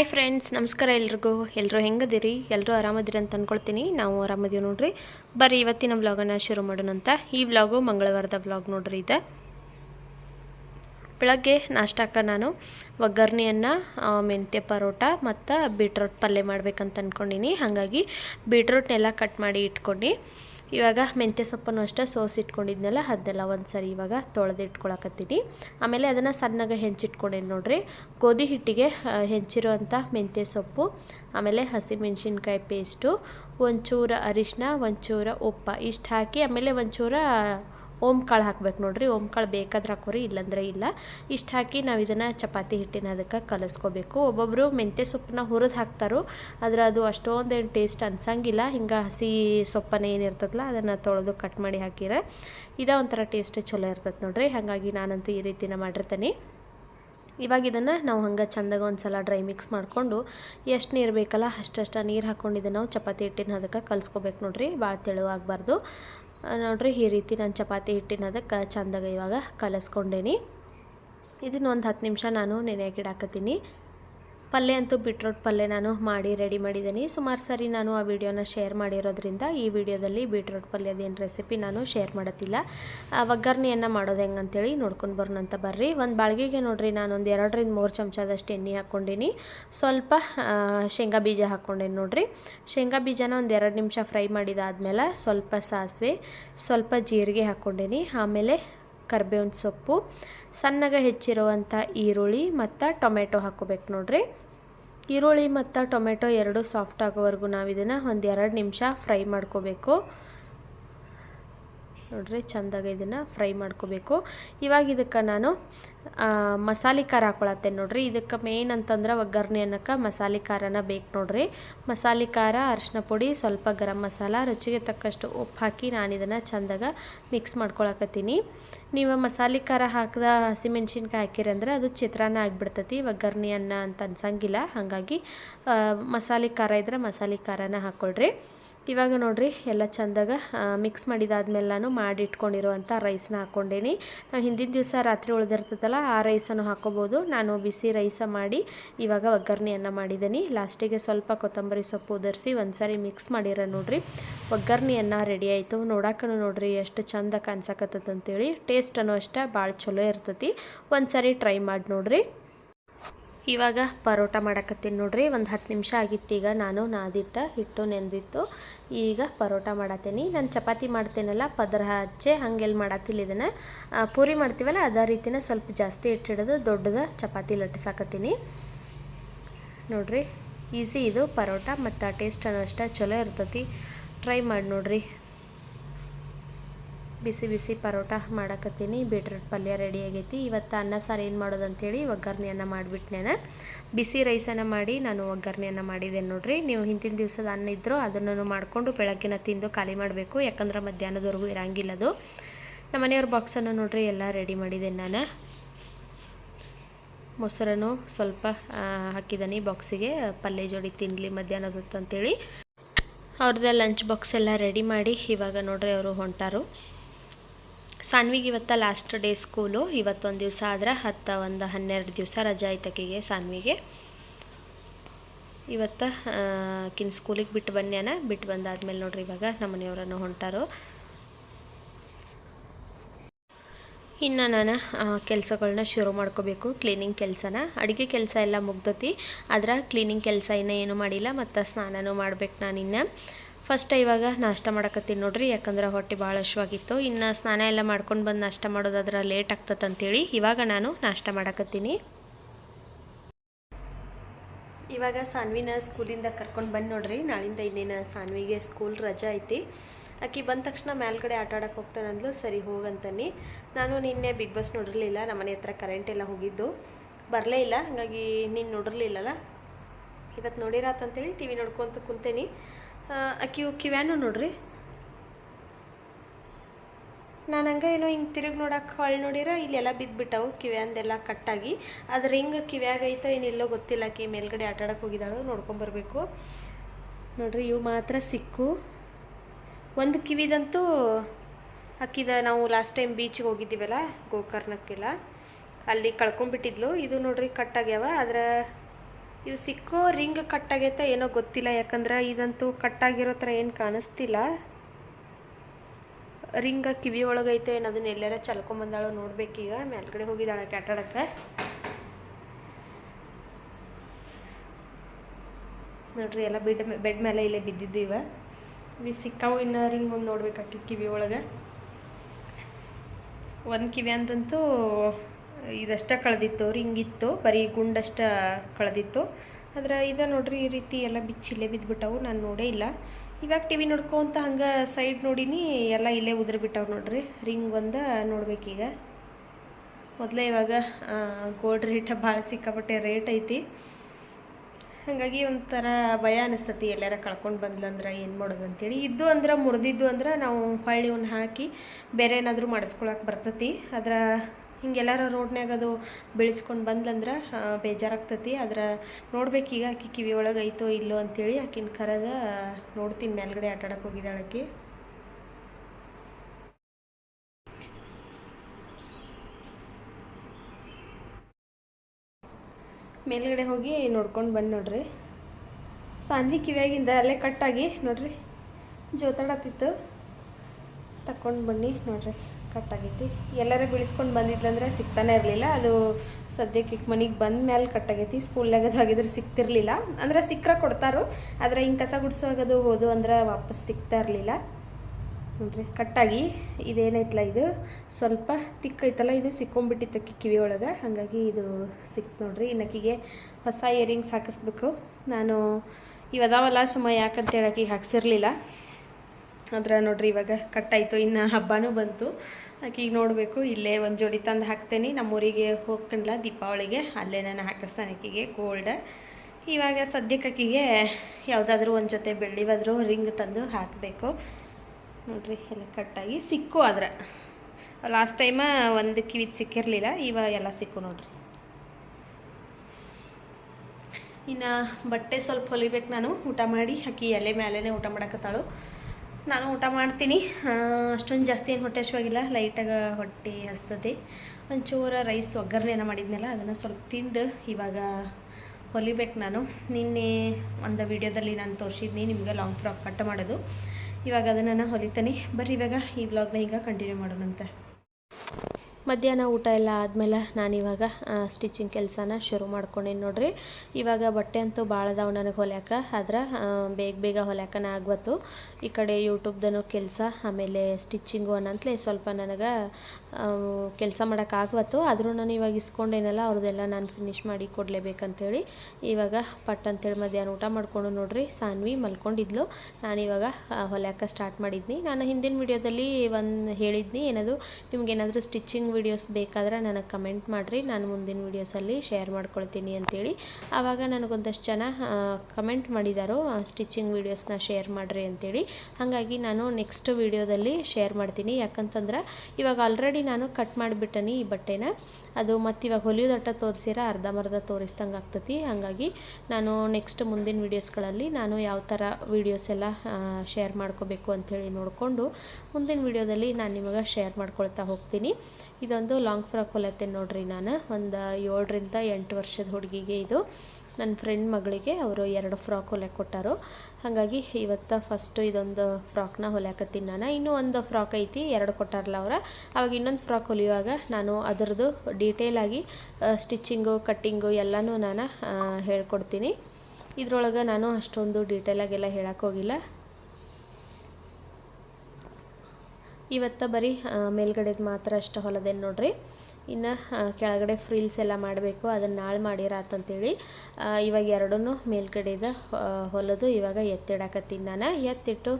Hi friends, ನಮಸ್ಕಾರ ಎಲ್ರಿಗೂ. ಎಲ್ಲರೂ ಹೆಂಗದಿರಿ? ಎಲ್ಲರೂ ಆರಾಮದಿರಿ ಅಂತ ಅಂದ್ಕೊಳ್ತೀನಿ ನಾವು ಆರಾಮದೀವಿ ನೋಡ್ರಿ. ಬರ್ರಿ, ಇವತ್ತಿನ ವ್ಲಾಗನ್ನು ಶುರು ಮಾಡೋಣ ಅಂತ. ಈ ವ್ಲಾಗು ಮಂಗಳವಾರದ ವ್ಲಾಗ್ ನೋಡ್ರಿ ಇದೆ. ಬೆಳಗ್ಗೆ ನಾಷ್ಟಕ್ಕೆ ನಾನು ಒಗ್ಗರಣೆಯನ್ನು ಮೆಂತ್ಯ ಪರೋಟ ಮತ್ತು ಬೀಟ್ರೋಟ್ ಪಲ್ಯ ಮಾಡ್ಬೇಕಂತ ಅಂದ್ಕೊಂಡಿನಿ ಹಾಗಾಗಿ ಬೀಟ್ರೋಟ್ನೆಲ್ಲ ಕಟ್ ಮಾಡಿ ಇಟ್ಕೊಂಡು. ಇವಾಗ ಮೆಂತ್ಯ ಸೊಪ್ಪನ್ನು ಅಷ್ಟೇ ಸೋಸಿಟ್ಕೊಂಡಿದ್ನಲ್ಲ ಅದನ್ನೆಲ್ಲ ಒಂದು ಸರಿ ಇವಾಗ ತೊಳೆದಿಟ್ಕೊಳಕತ್ತೀನಿ. ಆಮೇಲೆ ಅದನ್ನು ಸಣ್ಣಗೆ ಹೆಂಚಿಟ್ಕೊಂಡೇನು ನೋಡಿರಿ. ಗೋಧಿ ಹಿಟ್ಟಿಗೆ ಹೆಂಚಿರುವಂಥ ಮೆಂತ್ಯ ಸೊಪ್ಪು, ಆಮೇಲೆ ಹಸಿಮೆಣ್ಸಿನ್ಕಾಯಿ ಪೇಸ್ಟು ಒಂಚೂರು ಅರಿಶಿನ ಒಂಚೂರ ಉಪ್ಪು ಇಷ್ಟು ಹಾಕಿ ಆಮೇಲೆ ಒಂಚೂರ ಓಮ್ ಕಾಳು ಹಾಕ್ಬೇಕು ನೋಡ್ರಿ. ಓಮ್ ಕಾಳು ಬೇಕಾದ್ರೆ ಹಾಕೋರಿ, ಇಲ್ಲಾಂದ್ರೆ ಇಲ್ಲ. ಇಷ್ಟು ಹಾಕಿ ನಾವು ಇದನ್ನು ಚಪಾತಿ ಹಿಟ್ಟಿನ ಅದಕ್ಕೆ ಕಲಿಸ್ಕೋಬೇಕು. ಒಬ್ಬೊಬ್ಬರು ಮೆಂತ್ಯ ಸೊಪ್ಪನ್ನ ಹುರಿದು ಹಾಕ್ತಾರೋ, ಆದರೆ ಅದು ಅಷ್ಟೊಂದೇನು ಟೇಸ್ಟ್ ಅನ್ಸಂಗಿಲ್ಲ. ಹಿಂಗೆ ಹಸಿ ಸೊಪ್ಪನ್ನ ಏನಿರ್ತದಲ್ಲ ಅದನ್ನು ತೊಳೆದು ಕಟ್ ಮಾಡಿ ಹಾಕಿರೆ ಇದೇ ಒಂಥರ ಟೇಸ್ಟ್ ಚಲೋ ಇರ್ತದೆ ನೋಡ್ರಿ. ಹಾಗಾಗಿ ನಾನಂತೂ ಈ ರೀತಿನ ಮಾಡಿರ್ತೀನಿ. ಇವಾಗ ಇದನ್ನು ನಾವು ಹಂಗೆ ಚಂದಾಗ ಒಂದು ಸಲ ಡ್ರೈ ಮಿಕ್ಸ್ ಮಾಡಿಕೊಂಡು ಎಷ್ಟು ನೀರು ಬೇಕಲ್ಲ ಅಷ್ಟಷ್ಟು ನೀರು ಹಾಕ್ಕೊಂಡಿದ್ದೆ ನಾವು ಚಪಾತಿ ಹಿಟ್ಟಿನ ಅದಕ್ಕೆ ಕಲಿಸ್ಕೋಬೇಕು ನೋಡ್ರಿ. ಭಾಳ ತೆಳುವಾಗಬಾರ್ದು. ನೋಡ್ರಿ ಈ ರೀತಿ ನಾನು ಚಪಾತಿ ಹಿಟ್ಟಿನ ಅದಕ್ಕೆ ಚಂದಾಗ ಇವಾಗ ಕಲಸ್ಕೊಂಡೇನಿ. ಇದನ್ನ ಒಂದು ಹತ್ತು ನಿಮಿಷ ನಾನು ನೆನೆಯಾಗಿ ಇಡಾಕತ್ತೀನಿ. ಪಲ್ಯ ಅಂತೂ ಬೀಟ್ರೋಟ್ ಪಲ್ಯ ನಾನು ಮಾಡಿ ರೆಡಿ ಮಾಡಿದ್ದೀನಿ. ಸುಮಾರು ಸರಿ ನಾನು ಆ ವಿಡಿಯೋನ ಶೇರ್ ಮಾಡಿರೋದ್ರಿಂದ ಈ ವಿಡಿಯೋದಲ್ಲಿ ಬೀಟ್ರೋಟ್ ಪಲ್ಯದೇನು ರೆಸಿಪಿ ನಾನು ಶೇರ್ ಮಾಡತ್ತಿಲ್ಲ. ಒಗ್ಗರಣೆಯನ್ನು ಮಾಡೋದು ಹೆಂಗಂತೇಳಿ ನೋಡ್ಕೊಂಡು ಬರೋಣಂತ ಬರ್ರಿ. ಒಂದು ಬಾಳ್ಗೆಗೆ ನೋಡ್ರಿ ನಾನು ಒಂದು ಎರಡರಿಂದ ಮೂರು ಚಮಚದಷ್ಟು ಎಣ್ಣೆ ಹಾಕ್ಕೊಂಡೀನಿ. ಸ್ವಲ್ಪ ಶೇಂಗಾ ಬೀಜ ಹಾಕ್ಕೊಂಡೇನಿ ನೋಡ್ರಿ. ಶೇಂಗಾ ಬೀಜನ ಒಂದು ಎರಡು ನಿಮಿಷ ಫ್ರೈ ಮಾಡಿದಾದ್ಮೇಲೆ ಸ್ವಲ್ಪ ಸಾಸಿವೆ, ಸ್ವಲ್ಪ ಜೀರಿಗೆ ಹಾಕ್ಕೊಂಡೇನಿ. ಆಮೇಲೆ ಕರ್ಬೇವಿನ ಸೊಪ್ಪು ಸಣ್ಣಗೆ ಹೆಚ್ಚಿರುವಂಥ ಈರುಳ್ಳಿ ಮತ್ತು ಟೊಮೆಟೊ ಹಾಕೋಬೇಕು ನೋಡ್ರಿ. ಈರುಳ್ಳಿ ಮತ್ತು ಟೊಮೆಟೊ ಎರಡು ಸಾಫ್ಟ್ ಆಗೋವರೆಗೂ ನಾವು ಇದನ್ನು ಒಂದು ಎರಡು ನಿಮಿಷ ಫ್ರೈ ಮಾಡ್ಕೋಬೇಕು. ನೋಡ್ರಿ, ಚಂದಾಗಿ ಇದನ್ನು ಫ್ರೈ ಮಾಡ್ಕೋಬೇಕು. ಇವಾಗ ಇದಕ್ಕೆ ನಾನು ಮಸಾಲೆ ಖಾರ ಹಾಕೊಳತ್ತೇನೆ ನೋಡ್ರಿ. ಇದಕ್ಕೆ ಮೇಯ್ನ್ ಅಂತಂದ್ರೆ ಒಗ್ಗರಣೆ ಅನ್ನಕ್ಕೆ ಮಸಾಲೆ ಖಾರನ ಬೇಕು ನೋಡ್ರಿ. ಮಸಾಲೆ ಖಾರ ಅರಿಶಿನ ಪುಡಿ, ಸ್ವಲ್ಪ ಗರಂ ಮಸಾಲ, ರುಚಿಗೆ ತಕ್ಕಷ್ಟು ಉಪ್ಪು ಹಾಕಿ ನಾನು ಇದನ್ನು ಚಂದಾಗ ಮಿಕ್ಸ್ ಮಾಡ್ಕೊಳಕತ್ತೀನಿ. ನೀವು ಮಸಾಲೆ ಖಾರ ಹಾಕಿದ ಹಸಿಮೆಣ್ಸಿನ್ಕಾಯಿ ಹಾಕಿರಂದ್ರೆ ಅದು ಚಿತ್ರಾನ್ನ ಆಗಿಬಿಡ್ತೈತಿ. ಒಗ್ಗರಣೆ ಅನ್ನ ಅಂತ ಅನ್ಸಂಗಿಲ್ಲ. ಹಾಗಾಗಿ ಮಸಾಲೆ ಖಾರ ಇದ್ರೆ ಮಸಾಲೆ ಖಾರನ ಹಾಕ್ಕೊಳ್ರಿ ಇವಾಗ ನೋಡಿರಿ, ಎಲ್ಲ ಚಂದಾಗ ಮಿಕ್ಸ್ ಮಾಡಿದಾದ್ಮೇಲೆ ನಾನು ಮಾಡಿ ಇಟ್ಕೊಂಡಿರುವಂಥ ರೈಸ್ನ ಹಾಕ್ಕೊಂಡೇನಿ. ನಾವು ಹಿಂದಿನ ದಿವಸ ರಾತ್ರಿ ಉಳಿದಿರ್ತದಲ್ಲ, ಆ ರೈಸನ್ನು ಹಾಕೋಬೋದು. ನಾನು ಬಿಸಿ ರೈಸ ಮಾಡಿ ಇವಾಗ ಒಗ್ಗರಣೆಯನ್ನು ಮಾಡಿದ್ದೀನಿ ಲಾಸ್ಟಿಗೆ ಸ್ವಲ್ಪ ಕೊತ್ತಂಬರಿ ಸೊಪ್ಪು ಉದರಿಸಿ ಒಂದ್ಸರಿ ಮಿಕ್ಸ್ ಮಾಡಿರ ನೋಡ್ರಿ. ಒಗ್ಗರಣೆಯನ್ನು ರೆಡಿ ಆಯಿತು. ನೋಡೋಕ್ಕೂ ನೋಡ್ರಿ ಎಷ್ಟು ಚಂದ ಕಾಣಿಸಕತ್ತದ ಅಂತೇಳಿ ಟೇಸ್ಟನ್ನು ಅಷ್ಟೇ ಭಾಳ ಚಲೋ ಇರ್ತೈತಿ. ಒಂದ್ಸರಿ ಟ್ರೈ ಮಾಡಿ ನೋಡ್ರಿ. ಇವಾಗ ಪರೋಟ ಮಾಡಕತ್ತೀನಿ ನೋಡ್ರಿ, ಒಂದು ಹತ್ತು ನಿಮಿಷ ಆಗಿತ್ತು ಈಗ ನಾನು ನಾದಿಟ್ಟ ಹಿಟ್ಟು ನೆಂದಿತ್ತು. ಈಗ ಪರೋಟ ಮಾಡತ್ತೀನಿ ನಾನು ಚಪಾತಿ ಮಾಡ್ತೇನಲ್ಲ, ಪದರ ಹಚ್ಚೆ ಹಂಗೆಲ್ಲಿ ಮಾಡತ್ತಿಲ್ಲ ಇದನ್ನು. ಪೂರಿ ಮಾಡ್ತೀವಲ್ಲ, ಅದೇ ರೀತಿನ ಸ್ವಲ್ಪ ಜಾಸ್ತಿ ಇಟ್ಟಿಡೋದು ದೊಡ್ಡದ ಚಪಾತಿ ಲಟ್ಟಿಸಾಕತ್ತೀನಿ. ನೋಡ್ರಿ, ಈಸಿ ಇದು ಪರೋಟ ಮತ್ತು ಟೇಸ್ಟ್ ಅನ್ನೋ ಅಷ್ಟೇ ಚಲೋ ಇರ್ತೈತಿ. ಟ್ರೈ ಮಾಡಿ ನೋಡ್ರಿ. ಬಿಸಿ ಬಿಸಿ ಪರೋಟ ಮಾಡಕತ್ತೀನಿ. ಬೀಟ್ರೂಟ್ ಪಲ್ಯ ರೆಡಿ ಆಗೈತಿ. ಇವತ್ತು ಅನ್ನ ಸಾರು ಏನು ಮಾಡೋದು ಅಂಥೇಳಿ ಒಗ್ಗರಣೆಯನ್ನು ನಾನು. ಬಿಸಿ ರೈಸನ್ನು ಮಾಡಿ ನಾನು ಒಗ್ಗರಣೆಯನ್ನು ಮಾಡಿದ್ದೇನೆ ನೋಡಿರಿ. ನೀವು ಹಿಂದಿನ ದಿವಸದ ಅನ್ನ ಇದ್ದರೂ ಅದನ್ನು ಮಾಡಿಕೊಂಡು ಬೆಳಗ್ಗಿನ ತಿಂದು ಖಾಲಿ ಮಾಡಬೇಕು. ಯಾಕಂದ್ರೆ ಮಧ್ಯಾಹ್ನದವರೆಗೂ ಇರಂಗಿಲ್ಲ ಅದು. ನಮ್ಮ ಮನೆಯವ್ರ ಬಾಕ್ಸನ್ನು ನೋಡಿರಿ, ಎಲ್ಲ ರೆಡಿ ಮಾಡಿದ್ದೇನೆ ನಾನು. ಮೊಸರನ್ನು ಸ್ವಲ್ಪ ಹಾಕಿದ್ದೀನಿ ಬಾಕ್ಸಿಗೆ ಪಲ್ಯ ಜೋಡಿ ತಿನ್ನಲಿ ಮಧ್ಯಾಹ್ನದ ಹೊತ್ತು ಅಂತೇಳಿ ಅವ್ರದ್ದು ಲಂಚ್ ಬಾಕ್ಸ್ ಎಲ್ಲ ರೆಡಿ ಮಾಡಿ ಇವಾಗ ನೋಡ್ರಿ ಅವರು ಹೊಂಟಾರು. ಸಾನ್ವಿಗೆ ಇವತ್ತು ಲಾಸ್ಟ್ ಡೇ ಸ್ಕೂಲು ಇವತ್ತೊಂದು ದಿವಸ ಆದ್ರೆ ಹತ್ತು ಒಂದು ಹನ್ನೆರಡು ದಿವಸ ರಜೆ ಆಯ್ತಕಿಗೆ ಸಾನ್ವಿಗೆ. ಇವತ್ತು ಕಿನ್ ಸ್ಕೂಲಿಗೆ ಬಿಟ್ಟು ಬನ್ಯಾನ ಬಿಟ್ಟು ಬಂದಾದ್ಮೇಲೆ ನೋಡ್ರಿ ಇವಾಗ ನಮ್ಮ ಮನೆಯವರನ್ನು ಹೊಂಟಾರು. ಇನ್ನು ನಾನು ಕೆಲಸಗಳನ್ನ ಶುರು ಮಾಡ್ಕೋಬೇಕು. ಕ್ಲೀನಿಂಗ್ ಕೆಲಸನ. ಅಡುಗೆ ಕೆಲಸ ಎಲ್ಲ ಮುಗ್ದತಿ. ಆದ್ರೆ ಕ್ಲೀನಿಂಗ್ ಕೆಲಸ ಇನ್ನೂ ಏನೂ ಮಾಡಿಲ್ಲ. ಮತ್ತು ಸ್ನಾನನೂ ಮಾಡ್ಬೇಕು ನಾನಿನ್ನು. ಫಸ್ಟ್ ಇವಾಗ ನಾಷ್ಟ ಮಾಡಕತ್ತೀನಿ ನೋಡ್ರಿ, ಯಾಕಂದ್ರೆ ಹೊಟ್ಟೆ ಭಾಳ ಹಶ್ವಾಗಿತ್ತು ಇನ್ನು ಸ್ನಾನ ಎಲ್ಲ ಮಾಡ್ಕೊಂಡು ಬಂದು ನಾಷ್ಟ ಮಾಡೋದಾದ್ರೆ ಲೇಟ್ ಆಗ್ತದೆ ಅಂತೇಳಿ ಇವಾಗ ನಾನು ನಾಷ್ಟ ಮಾಡಕತ್ತೀನಿ. ಇವಾಗ ಸಾನ್ವಿನ ಸ್ಕೂಲಿಂದ ಕರ್ಕೊಂಡು ಬಂದು ನೋಡ್ರಿ, ನಾಳಿಂದ ಇನ್ನೇನು ಸಾನ್ವಿಗೆ ಸ್ಕೂಲ್ ರಜೆ ಐತಿ. ಆಕಿ ಬಂದ ತಕ್ಷಣ ಮೇಲ್ಗಡೆ ಆಟ ಆಡೋಕೆ ಹೋಗ್ತಾನಂದ್ಲು ಸರಿ ಹೋಗಂತಾನೆ ನಾನು ನಿನ್ನೆ ಬಿಗ್ ಬಾಸ್ ನೋಡಿರಲಿಲ್ಲ, ನಮ್ಮನೆ ಹತ್ರ ಕರೆಂಟ್ ಎಲ್ಲ ಹೋಗಿದ್ದು. ಬರಲೇ ಇಲ್ಲ, ಹಾಗಾಗಿ ನೀನು ನೋಡಿರ್ಲಿಲ್ಲಲ್ಲ? ಇವತ್ತು ನೋಡಿರಾತಂತೇಳಿ ಟಿ ವಿ ನೋಡ್ಕೊತ ಕುಂತೇನಿ. ಆಕಿ ಕಿವ್ಯಾನು ನೋಡ್ರಿ. ನಾನು ಹಂಗೆ ಏನೋ ಹಿಂಗೆ ತಿರುಗಿ ನೋಡಕ್ಕೆ ಹೊಳ್ ನೋಡಿರ, ಇಲ್ಲೆಲ್ಲ ಬಿದ್ದುಬಿಟ್ಟವು ಕಿವ್ಯಾಂದೆಲ್ಲ ಕಟ್ಟಾಗಿ ಆದ್ರೆ ಹಿಂಗೆ ಕಿವ್ಯಾಗೈತೋ ಏನಿಲ್ಲೋ ಗೊತ್ತಿಲ್ಲ ಆಕಿ ಮೇಲ್ಗಡೆ ಆಟ ಆಡಕ್ಕೆ ಹೋಗಿದ್ದಾಳು ನೋಡ್ಕೊಂಬರ್ಬೇಕು. ನೋಡ್ರಿ, ಇವು ಮಾತ್ರ ಸಿಕ್ಕು. ಒಂದು ಕಿವಿದಂತೂ ಅಕ್ಕಿದ ನಾವು ಲಾಸ್ಟ್ ಟೈಮ್ ಬೀಚ್ಗೆ ಹೋಗಿದ್ದೀವಲ್ಲ, ಗೋಕರ್ಣಕ್ಕೆಲ್ಲ. ಅಲ್ಲಿ ಕಳ್ಕೊಂಬಿಟ್ಟಿದ್ಲು ಇದು ನೋಡ್ರಿ ಕಟ್ಟಾಗ್ಯಾವ ಆದ್ರೆ ಇವು ಸಿಕ್ಕೋ ರಿಂಗ್ ಕಟ್ಟಾಗೈತೆ ಏನೋ ಗೊತ್ತಿಲ್ಲ, ಯಾಕಂದ್ರೆ ಇದಂತೂ ಕಟ್ಟಾಗಿರೋ ಥರ ಏನು ಕಾಣಿಸ್ತಿಲ್ಲ. ರಿಂಗ ಕಿವಿ ಒಳಗೈತೆ ಏನು ಅದನ್ನ ಎಲ್ಲಾರ ಚಲ್ಕೊಂಬಂದಾಳು ನೋಡ್ಬೇಕೀಗ. ಮೇಲ್ಗಡೆ ಹೋಗಿದ್ದಾಳೆ ಕ್ಯಾಟಾಡಕ್ಕೆ ನೋಡ್ರಿ, ಎಲ್ಲ ಬೆಡ್ ಬೆಡ್ ಮೇಲೆ ಇಲ್ಲೇ ಬಿದ್ದಿದ್ದು ಇವ. ಇವು ಸಿಕ್ಕಾವು ಇನ್ನು ರಿಂಗ್ ಒಂದು ನೋಡ್ಬೇಕಾಕಿ ಕಿವಿ ಒಳಗೆ. ಒಂದು ಕಿವಿ ಅಂತಂತೂ ಇದಷ್ಟ ಕಳೆದಿತ್ತು ರಿಂಗ್ ಇತ್ತು, ಬರೀ ಗುಂಡಷ್ಟ ಕಳೆದಿತ್ತು. ಆದ್ರೆ ಇದು ನೋಡ್ರಿ ಈ ರೀತಿ ಎಲ್ಲ ಬಿಚ್ಚಿಲ್ಲೇ ಬಿದ್ದುಬಿಟ್ಟವು ನಾನು ನೋಡೇ ಇಲ್ಲ. ಇವಾಗ ಟಿ ವಿ ನೋಡ್ಕೊಂತ ಹಂಗೆ ಸೈಡ್ ನೋಡಿನಿ, ಎಲ್ಲ ಇಲ್ಲೇ ಉದುರಿ ಬಿಟ್ಟವು ನೋಡ್ರಿ. ರಿಂಗ್ ಒಂದು ನೋಡ್ಬೇಕೀಗ. ಮೊದಲೇ ಇವಾಗ ಗೋಲ್ಡ್ ರೇಟ್ ಭಾಳ ಸಿಕ್ಕಾಪಟ್ಟೆ ರೇಟ್ ಐತಿ. ಹಾಗಾಗಿ ಒಂಥರ ಭಯ ಅನಿಸ್ತತಿ ಎಲ್ಲಾರ ಕಳ್ಕೊಂಡು ಬಂದ್ಲಂದ್ರೆ ಏನು ಮಾಡೋದು ಅಂತೇಳಿ. ಇದ್ದು ಅಂದ್ರೆ ಮುರಿದಿದ್ದು ಅಂದ್ರೆ ನಾವು ಹೊಳ್ಳಿ ಹಾಕಿ ಬೇರೆ ಏನಾದರೂ ಮಾಡಿಸ್ಕೊಳಕ್ಕೆ ಬರ್ತತಿ. ಅದ್ರ ಹಿಂಗೆಲ್ಲಾರ ರೋಡ್ನ್ಯಾಗ ಅದು ಬೆಳೆಸ್ಕೊಂಡು ಬಂದ್ಲಂದ್ರೆ ಬೇಜಾರಾಗ್ತತಿ. ನೋಡ್ಬೇಕು ನೋಡ್ಬೇಕೀಗ ಆಕೆ ಕಿವಿ ಒಳಗೆ ಐತೋ ಇಲ್ಲೋ ಅಂತೇಳಿ ಆಕಿನ ಕರೆದ ನೋಡ್ತೀನಿ ಮೇಲ್ಗಡೆ ಆಟಾಡಕ್ಕೆ ಹೋಗಿದ್ದಾಳೆ ಆಕಿ. ಮೇಲ್ಗಡೆ ಹೋಗಿ ನೋಡ್ಕೊಂಡು ಬಂದು ನೋಡ್ರಿ. ಸಾನ್ವಿ ಕಿವಿಯಾಗಿಂದ ಅಲ್ಲೇ ಕಟ್ಟಾಗಿ ನೋಡ್ರಿ. ಜೋತಾಡತ್ತಿತ್ತು. ತಕ್ಕೊಂಡು ಬನ್ನಿ ನೋಡ್ರಿ. ಕಟ್ಟಾಗೈತಿ. ಎಲ್ಲರ ಬೀಳಿಸ್ಕೊಂಡು ಬಂದಿದ್ಲಂದ್ರೆ ಸಿಗ್ತಾನೆ ಇರಲಿಲ್ಲ. ಅದು ಸದ್ಯಕ್ಕೆ ಮನೆಗೆ ಬಂದ ಮೇಲೆ ಕಟ್ಟಾಗೈತಿ. ಸ್ಕೂಲ್ನಾಗ ಅದು ಆಗಿದ್ರೆ ಸಿಗ್ತಿರ್ಲಿಲ್ಲ. ಅಂದ್ರೆ ಸಿಕ್ಕರೆ ಕೊಡ್ತಾರೋ. ಆದರೆ ಹಿಂಗೆ ಕಸ ಗುಡಿಸೋಗದು ಹೋದು ಅಂದ್ರೆ ವಾಪಸ್ ಸಿಗ್ತಾ ಇರಲಿಲ್ಲ. ನೋಡ್ರಿ, ಕಟ್ಟಾಗಿ ಇದೇನೈತಲ್ಲ ಇದು? ಸ್ವಲ್ಪ ತಿಕ್ಕೈತಲ್ಲ ಇದು ಸಿಕ್ಕೊಂಬಿಟ್ಟಿತ್ತು ಕಿವಿ ಒಳಗೆ. ಹಾಗಾಗಿ ಇದು ಸಿಕ್ತು ನೋಡ್ರಿ. ಇನ್ನಕ್ಕಿಗೆ ಹೊಸ ಇಯರಿಂಗ್ಸ್ ಹಾಕಿಸ್ಬೇಕು. ನಾನು ಇವದಾವಲ್ಲ ಸುಮ್ಮ ಯಾಕಂತ ಹೇಳಕ್ಕೆ ಹಾಕ್ಸಿರ್ಲಿಲ್ಲ. ಆದ್ರೆ ನೋಡ್ರಿ, ಇವಾಗ ಕಟ್ಟಾಯಿತು, ಇನ್ನು ಹಬ್ಬನೂ ಬಂತು. ಆಕಿಗೆ ನೋಡಬೇಕು, ಇಲ್ಲೇ ಒಂದು ಜೋಡಿ ತಂದು ಹಾಕ್ತೇನೆ. ನಮ್ಮೂರಿಗೆ ಹೋಗ್ಕಂಡ್ಲ ದೀಪಾವಳಿಗೆ, ಅಲ್ಲೇ ನಾನು ಹಾಕಿಸ್ತಾನೆ ಆಕಿಗೆ ಗೋಲ್ಡ್ ಇವಾಗ ಸದ್ಯಕ್ಕೆ ಆಕಿಗೆ ಯಾವುದಾದ್ರೂ ಒಂದು ಜೊತೆ ಬೆಳ್ಳಿವಾದ್ರೂ ರಿಂಗ್ ತಂದು ಹಾಕಬೇಕು. ನೋಡ್ರಿ, ಎಲ್ಲ ಕಟ್ಟಾಗಿ ಸಿಕ್ಕು ಆದ್ರೆ. ಲಾಸ್ಟ್ ಟೈಮ ಒಂದು ಕಿವಿದು ಸಿಕ್ಕಿರಲಿಲ್ಲ ಇವಾಗ ಎಲ್ಲ ಸಿಕ್ಕು ನೋಡ್ರಿ. ಇನ್ನು ಬಟ್ಟೆ ಸ್ವಲ್ಪ ಹೊಲಿಬೇಕು ನಾನು, ಊಟ ಮಾಡಿ ಆಕಿ ಎಲೆ ಮೇಲೆ ಊಟ ಮಾಡಕತ್ತಾಳು. ನಾನು ಊಟ ಮಾಡ್ತೀನಿ. ಅಷ್ಟೊಂದು ಜಾಸ್ತಿ ಏನು ಹೊಟ್ಟೆ ಹಶ್ವಾಗಿಲ್ಲ ಲೈಟಾಗಿ ಹೊಟ್ಟೆ ಹಸ್ತದೆ. ಒಂಚೂರು ರೈಸ್ ಒಗ್ಗರಣೆನ ಮಾಡಿದ್ನಲ್ಲ, ಅದನ್ನು ಸ್ವಲ್ಪ ತಿಂದು ಇವಾಗ ಹೊಲಿಬೇಕು ನಾನು. ನಿನ್ನೆ ಒಂದು ವಿಡಿಯೋದಲ್ಲಿ ನಾನು ತೋರಿಸಿದ್ನಿ, ನಿಮಗೆ ಲಾಂಗ್ ಫ್ರಾಕ್ ಕಟ್ ಮಾಡೋದು. ಇವಾಗ ಅದನ್ನು ನಾನು ಹೊಲಿತೀನಿ. ಬರ್ರಿ ಇವಾಗ ಈ ವ್ಲಾಗ್ನ ಈಗ ಕಂಟಿನ್ಯೂ ಮಾಡೋಣಂತೆ. ಮಧ್ಯಾಹ್ನ ಊಟ ಎಲ್ಲ ಆದಮೇಲೆ ನಾನಿವಾಗ ಸ್ಟಿಚಿಂಗ್ ಕೆಲಸನ ಶುರು ಮಾಡ್ಕೊಂಡೀನಿ ನೋಡ್ರಿ. ಇವಾಗ ಬಟ್ಟೆ ಅಂತೂ ಭಾಳ ಅದಾವೆ ನನಗೆ ಹೊಲ್ಯಾಕ. ಆದ್ರೆ ಬೇಗ ಬೇಗ ಹೊಲ್ಯಾಕನ ಆಗ್ಬತ್ತು ಈ ಕಡೆ ಯೂಟ್ಯೂಬ್ದನೂ ಕೆಲಸ, ಆಮೇಲೆ ಸ್ಟಿಚಿಂಗು ಅನ್ನಂತಲೇ ಸ್ವಲ್ಪ ನನಗೆ ಕೆಲಸ ಮಾಡೋಕೆ ಆಗ್ಬತ್ತು ಆದರೂ ನಾನು ಇವಾಗ ಇಸ್ಕೊಂಡೇನಲ್ಲ ಅವ್ರದ್ದೆಲ್ಲ ನಾನು ಫಿನಿಶ್ ಮಾಡಿ ಕೊಡಲೇಬೇಕಂತೇಳಿ ಇವಾಗ ಪಟ್ ಅಂತೇಳಿ ಮಧ್ಯಾಹ್ನ ಊಟ ಮಾಡ್ಕೊಂಡು ನೋಡಿರಿ. ಸಾನ್ವಿ ಮಲ್ಕೊಂಡಿದ್ಲು. ನಾನಿವಾಗ ಹೊಲ್ಯಾಕ ಸ್ಟಾರ್ಟ್ ಮಾಡಿದ್ನಿ. ನಾನು ಹಿಂದಿನ ವಿಡಿಯೋದಲ್ಲಿ ಒಂದು ಹೇಳಿದ್ನಿ, ಏನದು, ನಿಮ್ಗೇನಾದರೂ ಸ್ಟಿಚಿಂಗ್ ವೀಡಿಯೋಸ್ ಬೇಕಾದ್ರೆ ನನಗೆ ಕಮೆಂಟ್ ಮಾಡಿರಿ. ನಾನು ಮುಂದಿನ ವೀಡಿಯೋಸಲ್ಲಿ ಶೇರ್ ಮಾಡ್ಕೊಳ್ತೀನಿ ಅಂತೇಳಿ. ಆವಾಗ ನನಗೊಂದಷ್ಟು ಜನ ಕಮೆಂಟ್ ಮಾಡಿದಾರೋ ಸ್ಟಿಚಿಂಗ್ ವೀಡಿಯೋಸ್ನ ಶೇರ್ ಮಾಡಿರಿ ಅಂತೇಳಿ. ಹಾಗಾಗಿ ನಾನು ನೆಕ್ಸ್ಟ್ ವೀಡಿಯೋದಲ್ಲಿ ಶೇರ್ ಮಾಡ್ತೀನಿ. ಯಾಕಂತಂದ್ರೆ ಇವಾಗ ಆಲ್ರೆಡಿ ನಾನು ಕಟ್ ಮಾಡಿಬಿಟ್ಟನಿ ಈ ಬಟ್ಟೆನ. ಅದು ಮತ್ತು ಇವಾಗ ಹೊಲಿಯೋದಟ್ಟ ತೋರಿಸಿರ ಅರ್ಧಂಬರ್ಧ ತೋರಿಸ್ದಂಗೆ ಆಗ್ತತಿ. ಹಾಗಾಗಿ ನಾನು ನೆಕ್ಸ್ಟ್ ಮುಂದಿನ ವೀಡಿಯೋಸ್ಗಳಲ್ಲಿ ನಾನು ಯಾವ ಥರ ವೀಡಿಯೋಸ್ ಎಲ್ಲ ಶೇರ್ ಮಾಡ್ಕೋಬೇಕು ಅಂಥೇಳಿ ನೋಡಿಕೊಂಡು ಮುಂದಿನ ವೀಡಿಯೋದಲ್ಲಿ ನಾನು ನಿಮಗೆ ಶೇರ್ ಮಾಡ್ಕೊಳ್ತಾ ಹೋಗ್ತೀನಿ. ಇದೊಂದು ಲಾಂಗ್ ಫ್ರಾಕ್ ಹೊಲತ್ತೆ ನೋಡ್ರಿ ನಾನು. ಒಂದು ಏಳರಿಂದ ಎಂಟು ವರ್ಷದ ಹುಡುಗಿಗೆ ಇದು. ನನ್ನ ಫ್ರೆಂಡ್ ಮಗಳಿಗೆ ಅವರು ಎರಡು ಫ್ರಾಕ್ ಹೊಲ್ಯಾಕೆ ಕೊಟ್ಟರು. ಹಾಗಾಗಿ ಇವತ್ತು ಫಸ್ಟು ಇದೊಂದು ಫ್ರಾಕ್ನ ಹೊಲ್ಯಾಕತ್ತೀನಿ ನಾನು. ಇನ್ನೂ ಒಂದು ಫ್ರಾಕ್ ಐತಿ, ಎರಡು ಕೊಟ್ಟಾರಲ್ಲ ಅವರ. ಅವಾಗ ಇನ್ನೊಂದು ಫ್ರಾಕ್ ಹೊಲಿಯುವಾಗ ನಾನು ಅದರದ್ದು ಡೀಟೇಲಾಗಿ ಸ್ಟಿಚ್ಚಿಂಗು ಕಟ್ಟಿಂಗು ಎಲ್ಲನೂ ನಾನು ಹೇಳ್ಕೊಡ್ತೀನಿ. ಇದ್ರೊಳಗೆ ನಾನು ಅಷ್ಟೊಂದು ಡೀಟೇಲಾಗೆಲ್ಲ ಹೇಳಕ್ಕೆ ಹೋಗಿಲ್ಲ. ಇವತ್ತು ಬರೀ ಮೇಲ್ಗಡೆದು ಮಾತ್ರ ಅಷ್ಟು ಹೊಲದೇನು ನೋಡ್ರಿ. ಇನ್ನು ಕೆಳಗಡೆ ಫ್ರೀಲ್ಸ್ ಎಲ್ಲ ಮಾಡಬೇಕು, ಅದನ್ನು ನಾಳೆ ಮಾಡಿರಾತಂತೇಳಿ. ಇವಾಗ ಎರಡೂ ಮೇಲ್ಗಡೆದ ಹೊಲದು ಇವಾಗ ಎತ್ತಿಡಾಕತ್ತೀನಿ ನಾನು ಎತ್ತಿಟ್ಟು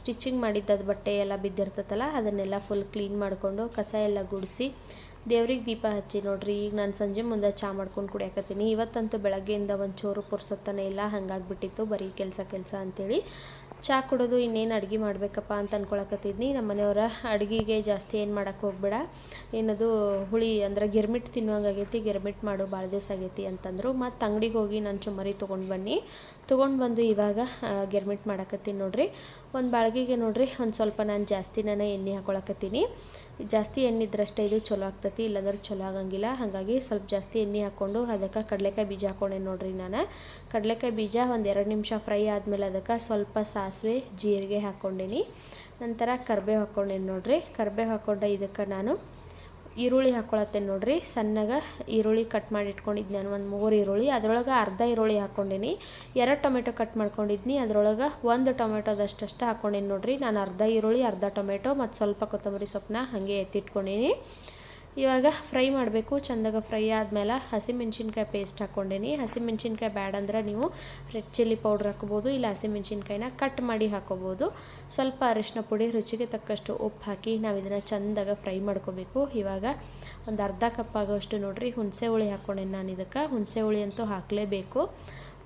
ಸ್ಟಿಚಿಂಗ್ ಮಾಡಿದ್ದದು ಬಟ್ಟೆ ಎಲ್ಲ ಬಿದ್ದಿರ್ತೈತಲ್ಲ, ಅದನ್ನೆಲ್ಲ ಫುಲ್ ಕ್ಲೀನ್ ಮಾಡಿಕೊಂಡು ಕಸ ಎಲ್ಲ ಗುಡಿಸಿ ದೇವ್ರಿಗೆ ದೀಪ ಹಚ್ಚಿ ನೋಡ್ರಿ, ಈಗ ನಾನು ಸಂಜೆ ಮುಂದೆ ಚಾ ಮಾಡ್ಕೊಂಡು ಕುಡಿಯಾಕತ್ತೀನಿ. ಇವತ್ತಂತೂ ಬೆಳಗ್ಗೆಯಿಂದ ಒಂದು ಚೋರು ಪುರ್ಸೊತ್ತನೇ ಇಲ್ಲ, ಹಂಗಾಗ್ಬಿಟ್ಟಿತ್ತು ಬರೀ ಕೆಲಸ ಕೆಲಸ ಅಂತೇಳಿ. ಚಹಾ ಕುಡೋದು ಇನ್ನೇನು ಅಡುಗೆ ಮಾಡಬೇಕಪ್ಪ ಅಂತ ಅಂದ್ಕೊಳಕತ್ತಿದ್ನಿ ನಮ್ಮ ಮನೆಯವರ ಅಡುಗೆಗೆ ಜಾಸ್ತಿ ಏನು ಮಾಡೋಕ್ಕೆ ಹೋಗ್ಬೇಡ. ಏನದು ಹುಳಿ ಅಂದ್ರೆ ಗಿರ್ಮಿಟ್ ತಿನ್ನುವಂಗೆ ಆಗೈತಿ ಗಿರ್ಮಿಟ್ ಮಾಡು ಭಾಳ ದಿವಸ ಆಗೈತಿ ಅಂತಂದರು. ಮತ್ತು ಅಂಗಡಿಗೆ ಹೋಗಿ ನಾನು ಚುಮ್ಮರಿ ತೊಗೊಂಡು ಬನ್ನಿ. ತೊಗೊಂಡು ಬಂದು ಇವಾಗ ಗಿರ್ಮಿಟ್ ಮಾಡಕತ್ತೀನಿ ನೋಡ್ರಿ. ಒಂದು ಬಾಳ್ಗಿಗೆ ನೋಡ್ರಿ, ಒಂದು ಸ್ವಲ್ಪ ನಾನು ಜಾಸ್ತಿ ನಾನು ಎಣ್ಣೆ ಹಾಕೊಳಕತ್ತೀನಿ. ಜಾಸ್ತಿ ಎಣ್ಣೆ ಇದ್ರಷ್ಟೇ ಇದು ಚಲೋ ಆಗ್ತೈತಿ, ಇಲ್ಲಂದ್ರೆ ಚಲೋ ಆಗಂಗಿಲ್ಲ. ಹಾಗಾಗಿ ಸ್ವಲ್ಪ ಜಾಸ್ತಿ ಎಣ್ಣೆ ಹಾಕ್ಕೊಂಡು ಅದಕ್ಕೆ ಕಡಲೆಕಾಯಿ ಬೀಜ ಹಾಕೊಂಡೆ ನೋಡ್ರಿ ನಾನು. ಕಡಲೆಕಾಯಿ ಬೀಜ ಒಂದು ಎರಡು ನಿಮಿಷ ಫ್ರೈ ಆದಮೇಲೆ ಅದಕ್ಕೆ ಸ್ವಲ್ಪ ಸಾಸಿವೆ, ಜೀರಿಗೆ ಹಾಕ್ಕೊಂಡೇನಿ ನಂತರ ಕರ್ಬೇವು ಹಾಕ್ಕೊಂಡೇನಿ ನೋಡ್ರಿ. ಕರ್ಬೇವು ಹಾಕ್ಕೊಂಡೆ ಇದಕ್ಕೆ ನಾನು ಈರುಳ್ಳಿ ಹಾಕ್ಕೊಳತ್ತೆ ನೋಡ್ರಿ. ಸಣ್ಣಗೆ ಈರುಳ್ಳಿ ಕಟ್ ಮಾಡಿ ಇಟ್ಕೊಂಡಿದ್ದೆ ನಾನು, ಒಂದು ಮೂರು ಈರುಳ್ಳಿ. ಅದರೊಳಗೆ ಅರ್ಧ ಈರುಳ್ಳಿ ಹಾಕ್ಕೊಂಡಿನಿ ಎರಡು ಟೊಮೆಟೊ ಕಟ್ ಮಾಡ್ಕೊಂಡಿದ್ನಿ. ಅದರೊಳಗೆ ಒಂದು ಟೊಮೆಟೊದಷ್ಟಷ್ಟು ಹಾಕ್ಕೊಂಡಿನಿ ನೋಡ್ರಿ. ನಾನು ಅರ್ಧ ಈರುಳ್ಳಿ, ಅರ್ಧ ಟೊಮೆಟೊ ಮತ್ತು ಸ್ವಲ್ಪ ಕೊತ್ತಂಬರಿ ಸೊಪ್ಪನ್ನ ಹಾಗೆ ಎತ್ತಿಟ್ಕೊಂಡೀನಿ. ಇವಾಗ ಫ್ರೈ ಮಾಡಬೇಕು. ಚಂದಾಗ ಫ್ರೈ ಆದಮೇಲೆ ಹಸಿಮೆಣ್ಸಿನ್ಕಾಯಿ ಪೇಸ್ಟ್ ಹಾಕ್ಕೊಂಡೇನಿ. ಹಸಿಮೆಣ್ಸಿನ್ಕಾಯಿ ಬ್ಯಾಡ ಅಂದ್ರೆ ನೀವು ರೆಡ್ ಚಿಲ್ಲಿ ಪೌಡ್ರ್ ಹಾಕ್ಬೋದು, ಇಲ್ಲ ಹಸಿಮೆಣ್ಸಿನ್ಕಾಯಿನ ಕಟ್ ಮಾಡಿ ಹಾಕ್ಕೋಬೋದು ಸ್ವಲ್ಪ ಅರಿಶಿನ ಪುಡಿ, ರುಚಿಗೆ ತಕ್ಕಷ್ಟು ಉಪ್ಪು ಹಾಕಿ ನಾವು ಇದನ್ನು ಚಂದಾಗ ಫ್ರೈ ಮಾಡ್ಕೋಬೇಕು. ಇವಾಗ ಒಂದು ಅರ್ಧ ಕಪ್ ಆಗೋಷ್ಟು ನೋಡಿರಿ, ಹುಣಸೆ ಹುಳಿ ಹಾಕ್ಕೊಂಡೇನಿ ನಾನು ಇದಕ್ಕೆ. ಹುಣಸೆ ಹುಳಿ ಅಂತೂ ಹಾಕಲೇಬೇಕು.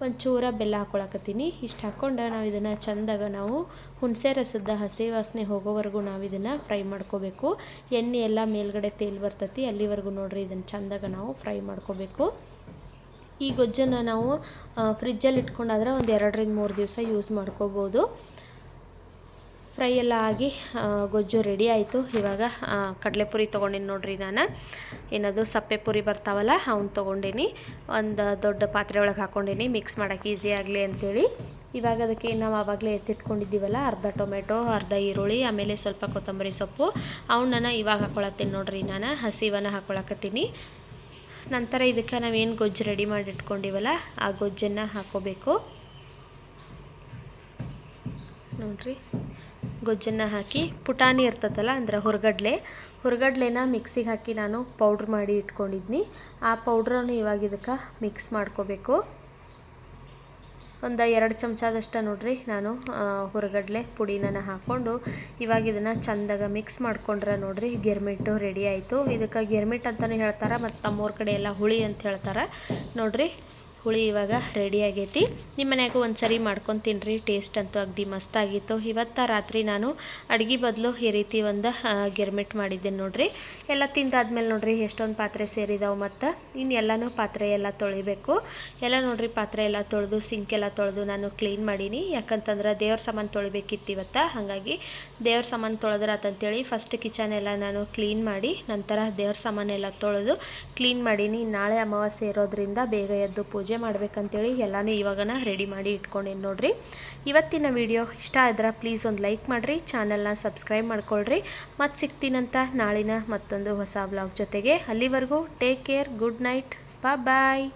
ಒಂದು ಚೂರ ಬೆಲ್ಲ ಹಾಕ್ಕೊಳಕತ್ತೀನಿ ಇಷ್ಟು ಹಾಕ್ಕೊಂಡು ನಾವು ಇದನ್ನು ಚಂದಾಗ ನಾವು ಹುಣಸೆ ರಸದ ಹಸಿ ವಾಸನೆ ಹೋಗೋವರೆಗೂ ನಾವು ಇದನ್ನು ಫ್ರೈ ಮಾಡ್ಕೋಬೇಕು. ಎಣ್ಣೆ ಎಲ್ಲ ಮೇಲ್ಗಡೆ ತೇಲ್ ಬರ್ತತಿ, ಅಲ್ಲಿವರೆಗೂ ನೋಡ್ರಿ ಇದನ್ನು ಚಂದಾಗ ನಾವು ಫ್ರೈ ಮಾಡ್ಕೋಬೇಕು. ಈ ಗೊಜ್ಜನ್ನು ನಾವು ಫ್ರಿಜ್ಜಲ್ಲಿ ಇಟ್ಕೊಂಡಾದ್ರೆ ಒಂದು ಎರಡರಿಂದ ಮೂರು ದಿವಸ ಯೂಸ್ ಮಾಡ್ಕೋಬೋದು. ಫ್ರೈ ಎಲ್ಲ ಆಗಿ ಗೊಜ್ಜು ರೆಡಿ ಆಯಿತು. ಇವಾಗ ಕಡಲೆಪುರಿ ತೊಗೊಂಡಿನಿ ನೋಡ್ರಿ ನಾನು. ಏನದು, ಸಪ್ಪೆ ಪುರಿ ಬರ್ತಾವಲ್ಲ, ಅವ್ನು ತೊಗೊಂಡೀನಿ. ಒಂದು ದೊಡ್ಡ ಪಾತ್ರೆ ಒಳಗೆ ಹಾಕ್ಕೊಂಡೀನಿ ಮಿಕ್ಸ್ ಮಾಡೋಕ್ಕೆ ಈಸಿ ಆಗಲಿ ಅಂಥೇಳಿ ಇವಾಗ ಅದಕ್ಕೆ ನಾವು ಆವಾಗಲೇ ಎತ್ತಿಟ್ಕೊಂಡಿದ್ದೀವಲ್ಲ ಅರ್ಧ ಟೊಮೆಟೊ, ಅರ್ಧ ಈರುಳ್ಳಿ, ಆಮೇಲೆ ಸ್ವಲ್ಪ ಕೊತ್ತಂಬರಿ ಸೊಪ್ಪು. ಅವನ್ನ ಇವಾಗ ಹಾಕ್ಕೊಳತ್ತೀನಿ ನೋಡ್ರಿ ನಾನು. ಹಸಿವನ್ನ ಹಾಕ್ಕೊಳಕತ್ತೀನಿ ನಂತರ ಇದಕ್ಕೆ ನಾವೇನು ಗೊಜ್ಜು ರೆಡಿ ಮಾಡಿ ಇಟ್ಕೊಂಡಿವಲ್ಲ ಆ ಗೊಜ್ಜನ್ನು ಹಾಕೋಬೇಕು. ನೋಡ್ರಿ. ಗೊಜ್ಜನ್ನು ಹಾಕಿ ಪುಟಾಣಿ ಇರ್ತದಲ್ಲ, ಅಂದ್ರೆ ಹೊರಗಡ್ಲೆ. ಹೊರಗಡ್ಲೆನ ಮಿಕ್ಸಿಗೆ ಹಾಕಿ ನಾನು ಪೌಡ್ರ್ ಮಾಡಿ ಇಟ್ಕೊಂಡಿದ್ನಿ. ಆ ಪೌಡ್ರನ್ನು ಇವಾಗ ಇದಕ್ಕೆ ಮಿಕ್ಸ್ ಮಾಡ್ಕೋಬೇಕು. ಒಂದು ಎರಡು ಚಮಚದಷ್ಟು ನೋಡ್ರಿ, ನಾನು ಹುರಗಡ್ಲೆ ಪುಡಿನ ಹಾಕ್ಕೊಂಡು ಇವಾಗ ಇದನ್ನು ಚಂದಾಗ ಮಿಕ್ಸ್ ಮಾಡ್ಕೊಂಡ್ರೆ ನೋಡ್ರಿ, ಗಿರ್ಮಿಟ್ಟು ರೆಡಿ ಆಯಿತು. ಇದಕ್ಕೆ ಗಿರ್ಮಿಟ್ ಅಂತಲೂ ಹೇಳ್ತಾರೆ, ಮತ್ತು ತಮ್ಮೂರ ಕಡೆ ಎಲ್ಲ ಹುಳಿ ಅಂತ ಹೇಳ್ತಾರೆ. ನೋಡ್ರಿ ಹುಳಿ ಇವಾಗ ರೆಡಿ ಆಗೈತಿ. ನಿಮ್ಮ ಮನ್ಯಾಗೂ ಒಂದು ಸರಿ ಮಾಡ್ಕೊಂಡು ತಿನ್ನಿರಿ ಟೇಸ್ಟ್ ಅಂತೂ ಅಗ್ದಿ ಮಸ್ತಾಗಿತ್ತು ಇವತ್ತು ರಾತ್ರಿ ನಾನು ಅಡುಗೆ ಬದಲು ಈ ರೀತಿ ಒಂದು ಗಿರ್ಮಿಟ್ ಮಾಡಿದ್ದೀನಿ ನೋಡ್ರಿ. ಎಲ್ಲ ತಿಂದಾದ್ಮೇಲೆ ನೋಡಿರಿ ಎಷ್ಟೊಂದು ಪಾತ್ರೆ ಸೇರಿದಾವೆ ಮತ್ತು ಇನ್ನು ಎಲ್ಲನೂ ಪಾತ್ರೆ ಎಲ್ಲ ತೊಳಿಬೇಕು. ಎಲ್ಲ ನೋಡಿರಿ ಪಾತ್ರೆ ಎಲ್ಲ ತೊಳೆದು ಸಿಂಕ್ ಎಲ್ಲ ತೊಳೆದು ನಾನು ಕ್ಲೀನ್ ಮಾಡೀನಿ. ಯಾಕಂತಂದ್ರೆ ದೇವ್ರ ಸಾಮಾನು ತೊಳಿಬೇಕಿತ್ತು ಇವತ್ತು. ಹಾಗಾಗಿ ದೇವ್ರ ಸಾಮಾನು ತೊಳೆದ್ರಾತಂತೇಳಿ ಫಸ್ಟ್ ಕಿಚನ್ ಎಲ್ಲ ನಾನು ಕ್ಲೀನ್ ಮಾಡಿ, ನಂತರ ದೇವ್ರ ಸಾಮಾನೆಲ್ಲ ತೊಳೆದು ಕ್ಲೀನ್ ಮಾಡೀನಿ. ನಾಳೆ ಅಮಾವಾಸ್ಯೆ ಇರೋದ್ರಿಂದ ಬೇಗ ಎದ್ದು ಪೂಜೆ ಮಾಡ್ಬೇಕಂತೇಳಿ ಎಲ್ಲನೂ ಇವಾಗನ ರೆಡಿ ಮಾಡಿ ಇಟ್ಕೊಂಡೇನು ನೋಡ್ರಿ. ಇವತ್ತಿನ ವಿಡಿಯೋ ಇಷ್ಟ ಆದ್ರೆ ಪ್ಲೀಸ್ ಒಂದು ಲೈಕ್ ಮಾಡಿರಿ ಚಾನಲ್ನ ಸಬ್ಸ್ಕ್ರೈಬ್ ಮಾಡ್ಕೊಳ್ರಿ. ಮತ್ತು ಸಿಗ್ತೀನಂತ ನಾಳಿನ ಮತ್ತೊಂದು ಹೊಸ ಬ್ಲಾಗ್ ಜೊತೆಗೆ ಅಲ್ಲಿವರೆಗೂ take care good night bye